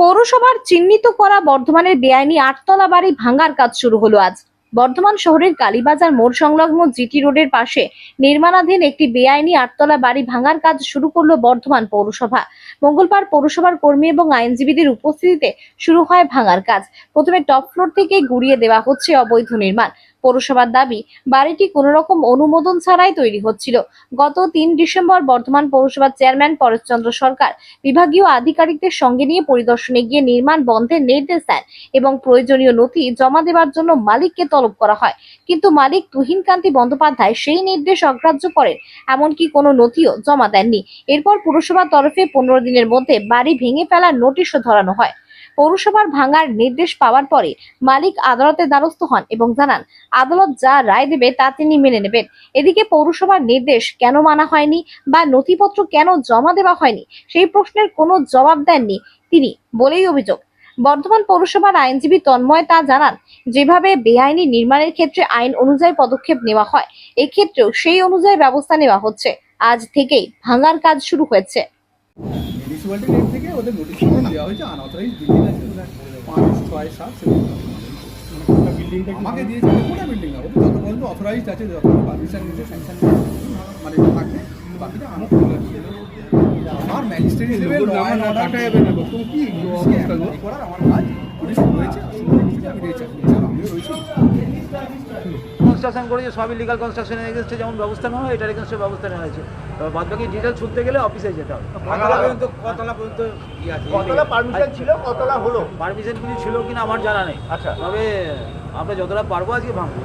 পৌরসভার চিহ্নিত করা বর্ধমানের বেআইনি আটতলা বাড়ি ভাঙার কাজ শুরু হলো আজ। বর্ধমান শহরের কালীবাজার মোড় সংলগ্ন জিটি রোডের পাশে নির্মাণাধীন একটি বেআইনি আটতলা বাড়ি ভাঙার কাজ শুরু করল বর্ধমান পৌরসভা। মঙ্গলবার পৌরসভার কর্মী এবং আইনজীবীদের উপস্থিতিতে শুরু হয় ভাঙার কাজ। প্রথমে টপ ফ্লোর থেকে গুড়িয়ে দেওয়া হচ্ছে অবৈধ নির্মাণ। পৌরসভার দাবি, বাড়িটি কোনো রকম অনুমোদন ছাড়াই তৈরি হচ্ছিল। গত তিন ডিসেম্বর বর্ধমান পৌরসভার চেয়ারম্যান পরেশচন্দ্র সরকার বিভাগীয় আধিকারিকদের সঙ্গে নিয়ে পরিদর্শনে গিয়ে নির্মাণ বন্ধের নির্দেশ দেন এবং প্রয়োজনীয় নথি জমা দেওয়ার জন্য মালিককে তলব করা হয়। কিন্তু মালিক তুহিনকান্তি বন্দ্যোপাধ্যায় সেই নির্দেশ অগ্রাহ্য করেন, এমনকি কোনো নথিও জমা দেননি। এরপর পুরসভার তরফে পনেরো দিনের মধ্যে বাড়ি ভেঙে ফেলার নোটিশও ধরানো হয়। পৌরসভার ভাঙার নির্দেশ পাওয়ার পরে মালিক আদালতে দ্বারস্থ হন এবং জানান, আদালত যা রায় দেবে তা তিনি মেনে নেবেন। এদিকে পৌরসভার নির্দেশ কেন মানা হয়নি বা নথিপত্র কেন জমা দেওয়া হয়নি সেই প্রশ্নের কোনো জবাব দেননি তিনি বলেই অভিযোগ। বর্ধমান পৌরসভার আইনজীবী তন্ময় তা জানান, যেভাবে বেআইনি নির্মাণের ক্ষেত্রে আইন অনুযায়ী পদক্ষেপ নেওয়া হয়, এক্ষেত্রেও সেই অনুযায়ী ব্যবস্থা নেওয়া হচ্ছে। আজ থেকেই ভাঙার কাজ শুরু হয়েছে। মিউনিসিপ্যালিটি রেট থেকে ওদের নোটিফিকেশন দেওয়া হয়েছে আনঅথরাইজ বিল্ডিং আছে পাঁচ ছয় সাত বিল্ডিংটা আমাকে দিয়েছে কোটা বিল্ডিং না ওদের যত পর্যন্ত অথরাইজড আছে যত পারমিশন নিতে স্যাংশন মানে থাকবে বাকিটা আনঅথরাইজ আমার ম্যাজিস্ট্রেট হিসেবে কি? করার আমার কাজ। পুলিশ রয়েছে আমি রয়েছি কনস্ট্রাকশন করেছে সবই লিগাল কনস্ট্রাকশন এগেনস্টে যেমন ব্যবস্থা নেওয়া হয় এটার এগেনস্টে ব্যবস্থা নেওয়া হয়েছে। তবে বাদ বাকি ডিটেল শুনতে গেলে অফিসে যেতে হবে। কতলা পর্যন্ত কতলা পর্যন্ত কতলা পারমিশন ছিল কতলা হলো? পারমিশন কিছু ছিল কিনা আমার জানা নেই। আচ্ছা। তবে আমরা যতটা পারব আজকে ভাঙবো।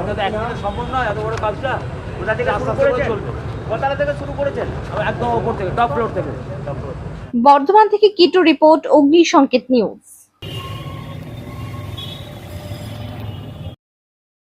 ওটা তো একদিনে সম্ভব নয় এত বড় কাজটা। ওটা থেকে আস্তে আস্তে করে চলবে। কতলা থেকে শুরু করেছেন? একদম ওপর থেকে টপ ফ্লোর থেকে। টপ ফ্লোর বর্ধমান থেকে কিটো রিপোর্ট অগ্নি সংকেত নিউজ।